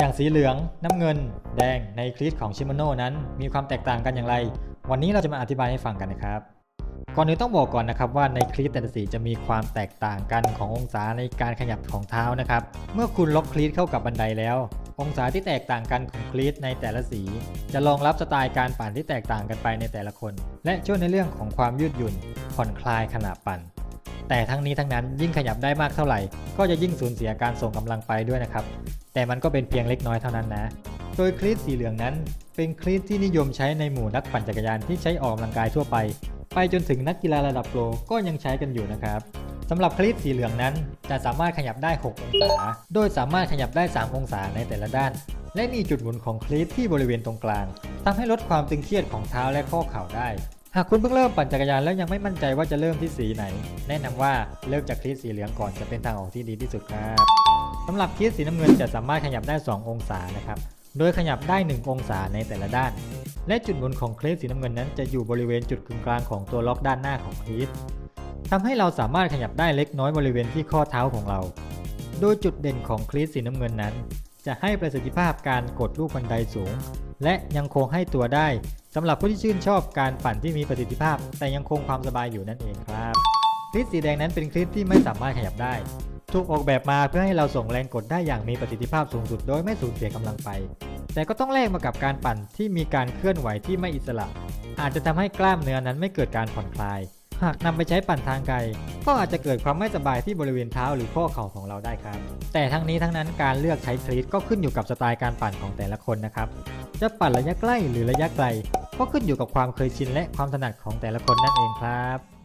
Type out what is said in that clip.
อย่างสีเหลือง น้ำเงิน แดงในคลิปของชิมโน่นั้น มีความแตกต่างกันอย่างไร วันนี้เราจะมาอธิบายให้ฟังกันนะครับ ก่อนอื่นต้องบอกก่อนนะครับว่าในคลิปแต่ละสีจะมีความแตกต่างกันขององศาในการขยับของเท้านะครับ เมื่อคุณล็อกคลีตเข้ากับบันไดแล้ว องศาที่แตกต่างกันของคลีตในแต่ละสี จะรองรับสไตล์การปั่นที่แตกต่างกันไปในแต่ละคน และช่วยในเรื่องของความยืดหยุ่น ผ่อนคลายขณะปั่น แต่ทั้งนี้ทั้งนั้นยิ่งขยับได้มากเท่าไหร่ ก็จะยิ่งสูญเสียการส่งกำลังไปด้วยนะครับ แต่มันก็เป็นเพียงเล็กน้อยเท่านั้นนะ โดยคลีตสีเหลืองนั้น เป็นคลีตที่นิยมใช้ในหมู่นักปั่นจักรยานที่ใช้ออกกำลังกายทั่วไป ไปจนถึงนักกีฬาระดับโปรก็ยังใช้กันอยู่นะครับสำหรับคลีตสีเหลืองนั้น จะสามารถขยับได้ 6 องศา โดยสามารถขยับได้ 3 องศาในแต่ละด้าน และมีจุดหมุนของคลีตที่บริเวณตรงกลางทำให้ลดความตึงเครียดของเท้าและข้อเข่าได้ หากคุณเพิ่งเริ่มปั่นจักรยานแล้วยังไม่มั่นใจว่าจะเริ่มที่สีไหน แนะนำว่าเริ่มจากคลีตสีเหลืองก่อนจะเป็นทางออกที่ดีที่สุดครับสำหรับคลีตสีน้ำเงินจะสามารถขยับได้ 2 องศานะครับโดยขยับได้ 1 องศาในแต่ละด้าน และจุดหมุนของคลีตสีน้ำเงินนั้นจะอยู่บริเวณจุดกึ่งกลางของตัวล็อกด้านหน้าของคลีตทำให้เราสามารถขยับได้เล็กน้อยบริเวณที่ข้อเท้าของเรา โดยจุดเด่นของคลีตสีน้ำเงินนั้น จะให้ประสิทธิภาพการกดลูกบันไดสูง และยังคงให้ตัวได้สำหรับผู้ที่ชื่นชอบการปั่นที่มีประสิทธิภาพ แต่ยังคงความสบายอยู่นั่นเองครับคลิปสีแดงนั้นเป็นคลิปที่ไม่สามารถขยับได้ ถูกออกแบบมาเพื่อให้เราส่งแรงกดได้อย่างมีประสิทธิภาพสูงสุดโดยไม่สูญเสียกำลังไป แต่ก็ต้องแลกมากับการปั่นที่มีการเคลื่อนไหวที่ไม่อิสระ อาจจะทำให้กล้ามเนื้อนั้นไม่เกิดการผ่อนคลาย หากนำไปใช้ปั่นทางไกล ก็อาจจะเกิดความไม่สบายที่บริเวณเท้าหรือข้อเข่าของเราได้ครับ แต่ทั้งนี้ทั้งนั้นการเลือกใช้คลีตก็ขึ้นอยู่กับสไตล์การปั่นของแต่ละคนนะครับ จะปั่นระยะใกล้หรือระยะไกล ก็ขึ้นอยู่กับความเคยชินและความถนัดของแต่ละคนนั่นเองครับ